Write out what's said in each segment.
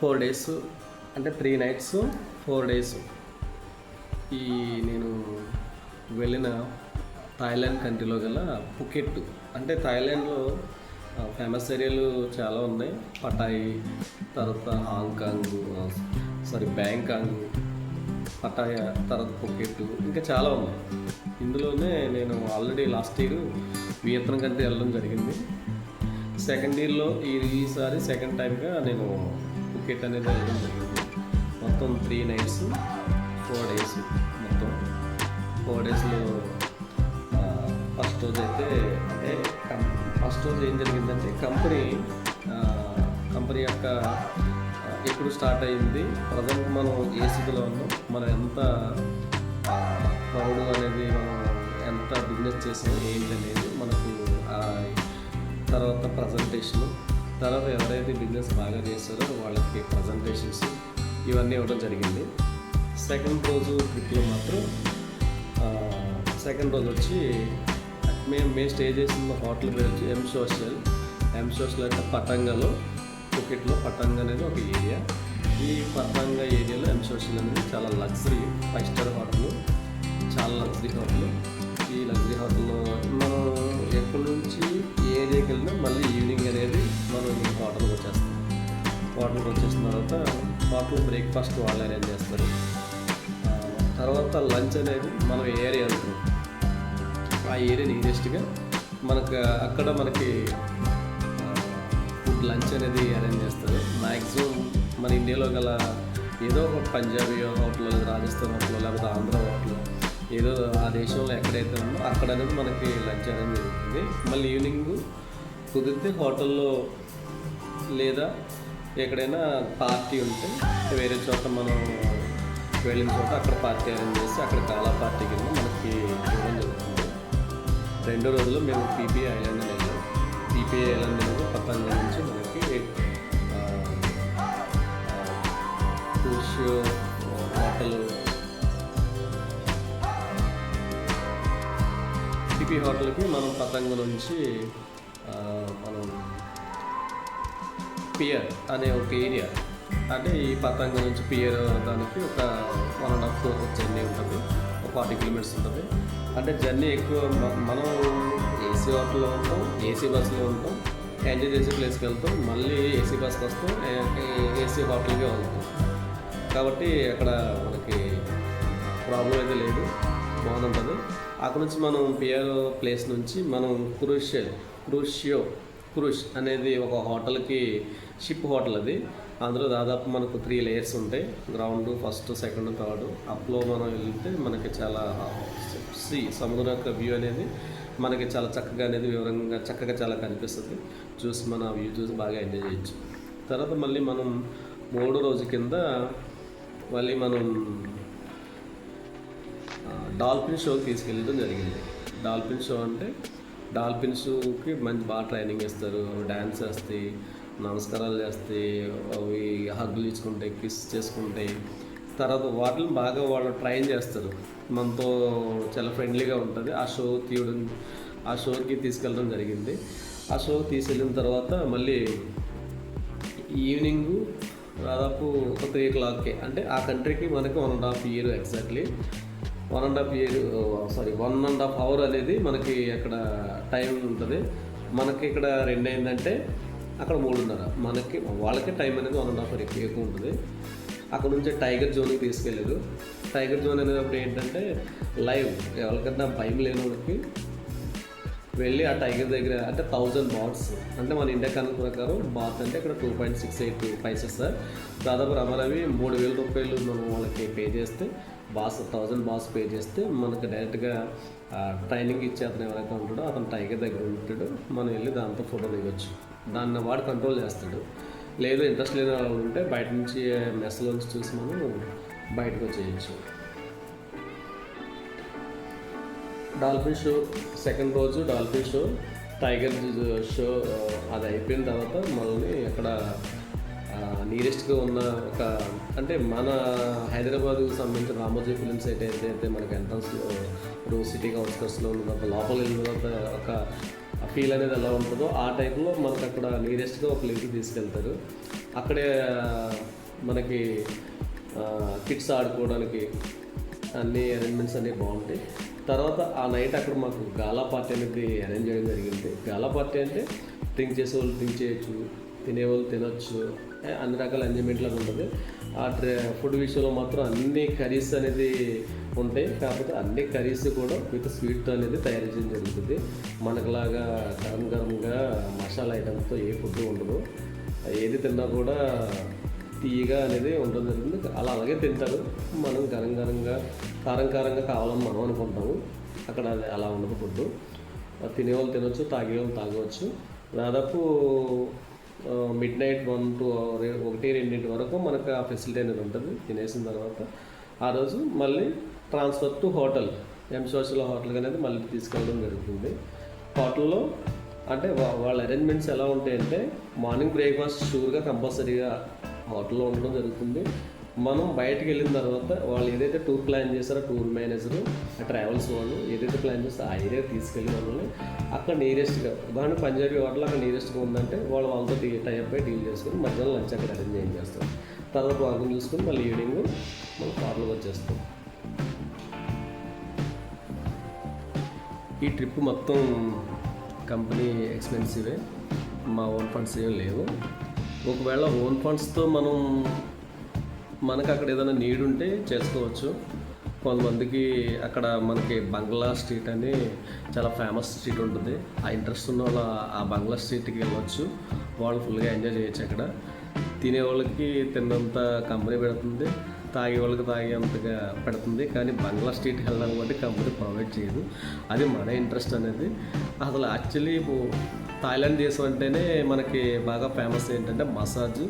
Four days అంటే three nights four days. ఈ నేను వెళ్ళిన థాయిలాండ్ కంట్రీలో గల పుకెట్ అంటే థాయిలాండ్లో ఫేమస్ ఏరియాలు చాలా ఉన్నాయి. పటాయి తర్వాత హాంకాంగ్ సారీ బ్యాంకాంగ్ పటాయ తర్వాత పుకెట్ ఇంకా చాలా ఉన్నాయి. ఇందులోనే నేను already last year Vietnam country వెళ్ళడం జరిగింది. సెకండ్ ఇయర్లో ఈసారి సెకండ్ టైంగా నేను టికెట్ అనేది వెళ్ళడం జరిగింది. మొత్తం త్రీ నైట్స్ ఫోర్ డేస్ మొత్తం. ఫోర్ డేస్లో ఫస్ట్ రోజు అయితే అంటే ఫస్ట్ రోజు ఏం జరిగిందంటే కంపెనీ కంపెనీ యొక్క ఎప్పుడు స్టార్ట్ అయింది. ప్రజెంట్ మనం ఏ స్థితిలో ఉన్నాం? మనం ఎంత ప్రౌడ్ అనేది మనం ఎంత బిజినెస్ చేసాం? ఏంటి అనేది మనకు ఆ తర్వాత ప్రజెంటేషన్ తర్వాత ఎవరైతే బిజినెస్ బాగా చేస్తారో వాళ్ళకి ప్రజెంటేషన్స్ ఇవన్నీ ఇవ్వడం జరిగింది. సెకండ్ రోజు ట్రిప్లో మాత్రం సెకండ్ రోజు వచ్చి మేము మేము స్టే చేసిన హోటల్ పేరు వచ్చి ఎం సోషల్ ఎం సోషల్ అంటే పతంగలో పుకెట్లో పతంగ అనేది ఒక ఏరియా ఈ పతంగ ఏరియాలో ఎం సోషల్ అనేది చాలా లగ్జరీ ఫైవ్ స్టార్ హోటల్ చాలా లగ్జరీ హోటల్ ఈ లగ్జరీ హోటల్లో మనం ఎక్కడి నుంచి ఏ ఏరియాకి వెళ్ళినా మళ్ళీ ఈవినింగ్ మనం హోటల్కి వచ్చేస్తాం హోటల్కి వచ్చేసిన తర్వాత హోటల్ బ్రేక్ఫాస్ట్ వాళ్ళు అరేంజ్ చేస్తారు. తర్వాత లంచ్ అనేది మనం ఏ ఏరియా అనుకుంటాం? ఆ ఏరియా నియరెస్ట్గా మనకు అక్కడ మనకి ఫుడ్ లంచ్ అనేది అరేంజ్ చేస్తారు. మ్యాక్సిమం మన ఇండియాలో గల ఏదో ఒక పంజాబీ హోటల్ లేదా రాజస్థాన్ హోటల్ లేకపోతే ఆంధ్ర హోటల్ ఏదో ఆ దేశంలో ఎక్కడైతే ఉందో అక్కడ అనేది మనకి లంచ్ అరేంజ్ జరుగుతుంది. మళ్ళీ ఈవినింగ్ కుదిరితే హోటల్లో లేదా ఎక్కడైనా పార్టీ ఉంటే వేరే చోట మనం వెళ్ళిన చోట అక్కడ పార్టీ అరేంజ్ చేసి అక్కడ కాలా పార్టీ కింద మనకి ఇవ్వడం జరుగుతుంది. రెండో రోజులో మేము పీపీ ఐలాండ్ వెళ్ళాం పీపీ ఐలాండ్ అనేది పతంజలి నుంచి మనకి ఫుష్ హోటల్ పీపీ హోటల్కి మనం పతంగ నుంచి పియర్ అనే ఒక ఏరియా. అంటే ఈ పతంగ నుంచి పియర్ దానికి ఒక వన్ అండ్ హాఫ్ జర్నీ ఉంటుంది. ఒక ఫార్టీ కిలోమీటర్స్ ఉంటుంది. అంటే జర్నీ ఎక్కువ మనం ఏసీ హోటల్లో ఉంటాం ఏసీ బస్సులో ఉంటాం ఎంజాయ్ చేసే ప్లేస్కి వెళ్తాం మళ్ళీ ఏసీ బస్కి వస్తాం ఏసీ హోటల్కే వెళ్తాం. కాబట్టి అక్కడ మనకి ప్రాబ్లం అయితే లేదు. బాగుంటుంది. అక్కడ నుంచి మనం పియర్ ప్లేస్ నుంచి మనం క్రూషియల్ క్రూషియో క్రూష్ అనేది ఒక హోటల్కి షిప్ హోటల్ అది. అందులో దాదాపు మనకు త్రీ లేయర్స్ ఉంటాయి. Ground first second third. అప్లో మనం వెళ్తే మనకి చాలా సీ సముద్ర యొక్క వ్యూ అనేది మనకి చాలా చక్కగా అనేది వివరంగా చక్కగా చాలా కనిపిస్తుంది. చూసి మన వ్యూ చూసి బాగా ఎంజాయ్ చేయొచ్చు. తర్వాత మళ్ళీ మనం మూడో రోజు కింద మళ్ళీ మనం డాల్ఫిన్ షోకి తీసుకెళ్ళడం జరిగింది. డాల్ఫిన్ షో అంటే డాల్ఫిన్స్కి మంచి బాగా ట్రైనింగ్ ఇస్తారు. డ్యాన్స్ చేస్తాయి నమస్కారాలు చేస్తాయి అవి హగ్గులు ఇచ్చుకుంటాయి కిస్ చేసుకుంటాయి. తర్వాత వాటిని బాగా వాళ్ళు ట్రైన్ చేస్తారు. మనతో చాలా ఫ్రెండ్లీగా ఉంటుంది. ఆ షో తీయడం ఆ షోకి తీసుకెళ్ళడం జరిగింది. ఆ షో తీసుకెళ్ళిన తర్వాత మళ్ళీ ఈవినింగ్ దాదాపు ఒక త్రీ ఓ క్లాక్కి. అంటే ఆ కంట్రీకి మనకి one and half year exactly. One and half year sorry one and half hour అనేది మనకి అక్కడ టైం ఉంటుంది. మనకి ఇక్కడ రెండు అయిందంటే అక్కడ మూడున్నర. మనకి వాళ్ళకి టైం అనేది వన్ అండ్ హాఫ్ అవర్ ఎక్కువ ఎక్కువ ఉంటుంది. అక్కడ నుంచి టైగర్ జోన్కి తీసుకెళ్ళారు. టైగర్ జోన్ అనేటప్పుడు ఏంటంటే లైవ్ ఎవరికన్నా భయం లేని వాళ్ళకి వెళ్ళి ఆ టైగర్ దగ్గర అంటే థౌజండ్ బాట్స్ అంటే మన ఇండియా కనుక ప్రకారం బాత్ అంటే ఇక్కడ టూ పాయింట్ సిక్స్ ఎయిట్ పైసెస్ సార్ దాదాపు రమరవి మూడు వేల రూపాయలు మనం వాళ్ళకి పే చేస్తే బాస్ థౌజండ్ బాస్ పే చేస్తే మనకి డైరెక్ట్గా ట్రైనింగ్ ఇచ్చే అతను ఎవరైతే ఉంటాడో అతను టైగర్ దగ్గర ఉంటాడు. మనం వెళ్ళి దాంతో ఫోటో దిగొచ్చు. దాన్ని వాడు కంట్రోల్ చేస్తాడు. లేదు ఇంట్రెస్ట్ లేని వాళ్ళు ఉంటే బయట నుంచి మెస్లోంచి చూసి మనం బయటకు వచ్చేయచ్చు. డాల్ఫిన్ షో సెకండ్ రోజు డాల్ఫిన్ షో టైగర్ షో అది అయిపోయిన తర్వాత మళ్ళీ అక్కడ నియరెస్ట్గా ఉన్న ఒక అంటే మన హైదరాబాద్కు సంబంధించిన రామోజీ ఫిలిం సైట్ ఏదైతే మనకి ఎంట్రన్స్లో ఇప్పుడు సిటీ కౌన్సిలర్స్లో ఉన్న లోపల వెళ్ళిన తర్వాత ఒక ఫీల్ అనేది ఎలా ఉంటుందో ఆ టైప్లో మనకు అక్కడ నియరెస్ట్గా ఒక ప్లేస్కి తీసుకెళ్తారు. అక్కడే మనకి కిడ్స్ ఆడుకోవడానికి అన్ని అరేంజ్మెంట్స్ అన్నీ బాగుంటాయి. తర్వాత ఆ నైట్ అక్కడ మాకు గాలా పార్టీ అనేది అరేంజ్ చేయడం జరిగింది. గాలా పార్టీ అంటే డ్రింక్ చేసే వాళ్ళు డ్రింక్ చేయొచ్చు తినేవాళ్ళు తినొచ్చు అన్ని రకాల ఎంజాయ్మెంట్లు ఉంటుంది. ఆ ఫుడ్ విషయంలో మాత్రం అన్ని కర్రీస్ అనేది ఉంటాయి. కాకపోతే అన్ని కర్రీస్ కూడా విత్ స్వీట్ అనేది తయారు చేయడం జరుగుతుంది. మనకులాగా గరం గరంగా మసాలా ఐటమ్స్తో ఏ ఫుడ్ ఉండదు. ఏది తిన్నా కూడా తీయగా అనేది ఉండడం జరుగుతుంది. అలా అలాగే తింటారు. మనం గరం గరంగా కారం కారంగా కావాలని మనం అనుకుంటాము. అక్కడ అది అలా ఉండదు ఫుడ్ తినేవాళ్ళు తినొచ్చు తాగేవాళ్ళు తాగవచ్చు. దాదాపు మిడ్ నైట్ వన్ టూ ఒకటి రెండింటి వరకు మనకు ఆ ఫెసిలిటీ అనేది ఉంటుంది. తినేసిన తర్వాత ఆ రోజు మళ్ళీ transfer to hotel M social hotel అనేది మళ్ళీ తీసుకెళ్ళడం జరుగుతుంది. హోటల్లో అంటే వాళ్ళ అరేంజ్మెంట్స్ ఎలా ఉంటాయంటే మార్నింగ్ బ్రేక్ఫాస్ట్ షూర్గా కంపల్సరీగా హోటల్లో ఉండడం జరుగుతుంది. మనం బయటకు వెళ్ళిన తర్వాత వాళ్ళు ఏదైతే టూర్ ప్లాన్ చేస్తారో టూర్ మేనేజర్ ట్రావెల్స్ వాళ్ళు ఏదైతే ప్లాన్ చేస్తారో ఆ ఏరియా తీసుకెళ్ళి మనల్ని అక్కడ నియరెస్ట్గా దాని పంజాబీ హోటల్ అక్కడ నియరెస్ట్గా ఉందంటే వాళ్ళు వాళ్ళతో టైప్ అయి డీల్ చేసుకొని మధ్యాహ్నం లంచ్ అక్కడ అరేంజ్ చేయం చేస్తాం తర్వాత వాళ్ళని చూసుకొని మళ్ళీ ఈవినింగ్ మనం కార్లో వచ్చేస్తాం. ఈ ట్రిప్ మొత్తం కంపెనీ ఎక్స్పెన్సివే మా ఓన్ ఫండ్స్ ఏం లేవు. ఒకవేళ ఓన్ ఫండ్స్తో మనం మనకు అక్కడ ఏదైనా నీడ్ ఉంటే చేసుకోవచ్చు. కొంతమందికి అక్కడ మనకి బంగ్లా స్ట్రీట్ అని చాలా ఫేమస్ స్ట్రీట్ ఉంటుంది. ఆ ఇంట్రెస్ట్ ఉన్న వాళ్ళు ఆ- బంగ్లా స్ట్రీట్కి వెళ్ళొచ్చు. వాళ్ళు ఫుల్గా ఎంజాయ్ చేయొచ్చు అక్కడ. తినే వాళ్ళకి తిన్నంత కంపెనీ పెడుతుంది. తాగే వాళ్ళకి తాగేంతగా పెడుతుంది. కానీ బంగ్లా స్ట్రీట్కి వెళ్ళడానికి బట్టి కంపెనీ ప్రొవైడ్ చేయదు. అది మన ఇంట్రెస్ట్ అనేది. అసలు యాక్చువల్లీ థాయిలాండ్ దేశం అంటేనే మనకి బాగా ఫేమస్ ఏంటంటే massage.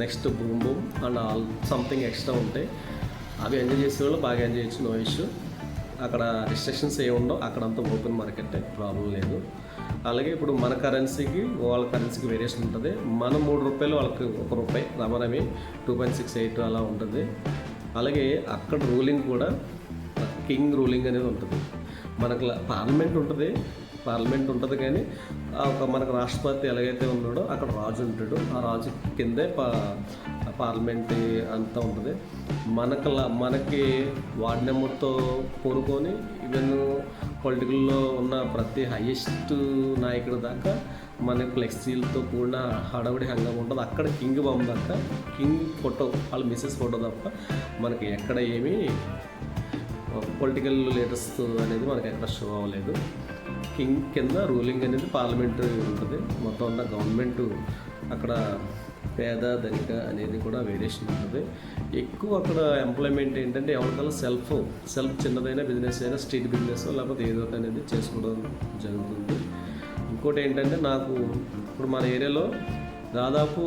Next boom boom and all something extra ఉంటాయి అవి ఎంజాయ్ చేసే వాళ్ళు బాగా ఎంజాయ్ చేయొచ్చు నో ఇష్యూ. అక్కడ రిస్ట్రిక్షన్స్ ఏ ఉండవు అక్కడంతా ఓపెన్ మార్కెట్ ప్రాబ్లం లేదు. అలాగే ఇప్పుడు మన కరెన్సీకి వాళ్ళ కరెన్సీకి వేరియేషన్ ఉంటుంది. మన మూడు రూపాయలు వాళ్ళకి ఒక రూపాయి రమరమి టూ పాయింట్ సిక్స్ ఎయిట్ అలా ఉంటుంది. అలాగే అక్కడ రూలింగ్ కూడా కింగ్ రూలింగ్ అనేది ఉంటుంది. మనకు పార్లమెంట్ ఉంటుంది పార్లమెంట్ ఉంటుంది కానీ ఆ ఒక మనకు రాష్ట్రపతి ఎలాగైతే ఉన్నాడో అక్కడ రాజు ఉంటాడు. ఆ రాజు కిందే పా పార్లమెంట్ అంతా ఉంటుంది. మనకు మనకి వార్డ్ నెంబర్తో కోరుకొని ఈవెన్ పొలిటికల్లో ఉన్న ప్రతి హైయెస్ట్ నాయకుడి దాకా మన ఫ్లెక్సీలతో కూడిన హడవడి హంగం ఉంటుంది. అక్కడ కింగ్ బొమ్మ దాకా కింగ్ ఫోటో వాళ్ళ మిస్సెస్ ఫోటో తప్ప మనకి ఎక్కడ ఏమీ పొలిటికల్ లీడర్స్ అనేది మనకి ఎక్కడ షో అవ్వలేదు. కింగ్ కింద రూలింగ్ అనేది పార్లమెంట్ ఉంటుంది. మొత్తం అంతా గవర్నమెంట్ అక్కడ పేద ధనిక అనేది కూడా వేరియేషన్ ఉంటుంది. ఎక్కువ అక్కడ ఎంప్లాయ్మెంట్ ఏంటంటే ఎవరికల్లా సెల్ఫ్ సెల్ఫ్ చిన్నదైనా బిజినెస్ అయినా స్ట్రీట్ బిజినెస్ లేకపోతే ఏదో ఒకటి అనేది చేసుకోవడం జరుగుతుంది. ఇంకోటి ఏంటంటే నాకు ఇప్పుడు మన ఏరియాలో దాదాపు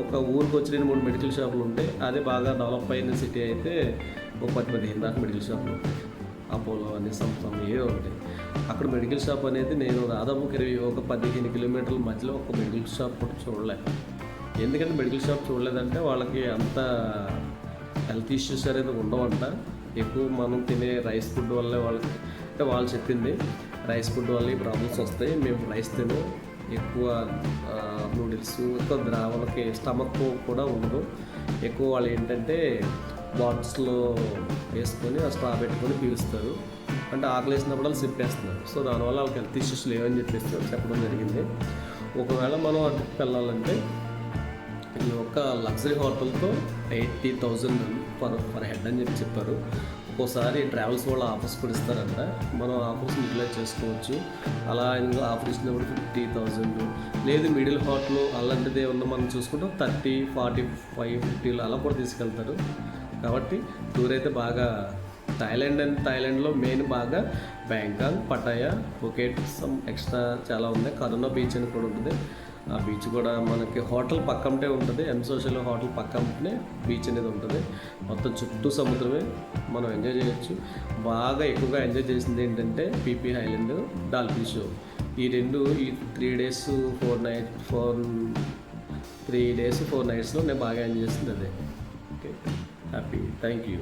ఒక ఊరికి వచ్చి రెండు మూడు మెడికల్ షాపులు ఉంటాయి అదే బాగా డెవలప్ అయిన సిటీ అయితే ఒక పది పదిహేను దాకా మెడికల్ షాపులు. అపోలో అని సంస్థ ఏదో ఒకటి. అక్కడ మెడికల్ షాప్ అనేది నేను దాదాపు ఇరవై ఒక పదిహేను కిలోమీటర్ల మధ్యలో ఒక మెడికల్ షాప్ కూడా చూడలే. ఎందుకంటే మెడికల్ షాప్ చూడలేదంటే వాళ్ళకి అంత హెల్త్ ఇష్యూస్ అనేది ఉండవంట. ఎక్కువ మనం తినే రైస్ ఫుడ్ వల్లే వాళ్ళకి అంటే వాళ్ళు చెప్పింది రైస్ ఫుడ్ వల్ల ఈ ప్రాబ్లమ్స్ వస్తాయి మేము రైస్ తిను ఎక్కువ నూడిల్స్ ఎక్కువ ద్రావణకి స్టమక్ కూడా ఉండదు. ఎక్కువ వాళ్ళు ఏంటంటే బాక్స్లో వేసుకొని ఆ స్ట్రా పెట్టుకొని పీలుస్తారు. అంటే ఆకలి వేసినప్పుడు వాళ్ళు సిప్పేస్తున్నారు. సో దానివల్ల వాళ్ళకి హెల్త్ ఇష్యూస్ లేవని చెప్పేసి చెప్పడం జరిగింది. ఒకవేళ మనం అటుకు వెళ్ళాలంటే ఈ యొక్క luxury హోటల్తో eighty thousand per per head అని చెప్పి చెప్పారు. ఒక్కోసారి ట్రావెల్స్ వాళ్ళు ఆఫర్స్ కూడా ఇస్తారంట. మనం ఆఫర్స్ యూటిలైజ్ చేసుకోవచ్చు. అలా ఇంకా ఆఫర్ ఇచ్చినప్పుడు ఫిఫ్టీ థౌజండ్ లేదు మిడిల్ హోటల్ అలాంటిది ఏమన్నా మనం చూసుకుంటాం థర్టీ ఫార్టీ ఫైవ్ ఫిఫ్టీలో అలా కూడా తీసుకెళ్తారు. కాబట్టి టూర్ అయితే బాగా థాయిలాండ్ అండ్ థాయిలాండ్లో మెయిన్ బాగా Bangkok Pattaya Phuket some extra చాలా ఉన్నాయి. కరోనా బీచ్ అని కూడా ఉంటుంది. ఆ బీచ్ కూడా మనకి హోటల్ పక్కంటే ఉంటుంది. ఎం సోషల్ హోటల్ పక్కనే బీచ్ అనేది ఉంటుంది. మొత్తం చుట్టూ సముద్రమే. మనం ఎంజాయ్ చేయొచ్చు. బాగా ఎక్కువగా ఎంజాయ్ చేసింది ఏంటంటే పీపీ హైలాండ్ డాల్ఫిన్ షో ఈ రెండు ఈ three days four night four three days four నైట్స్లో నేను బాగా ఎంజాయ్ చేసింది అదే. Okay happy. Thank you.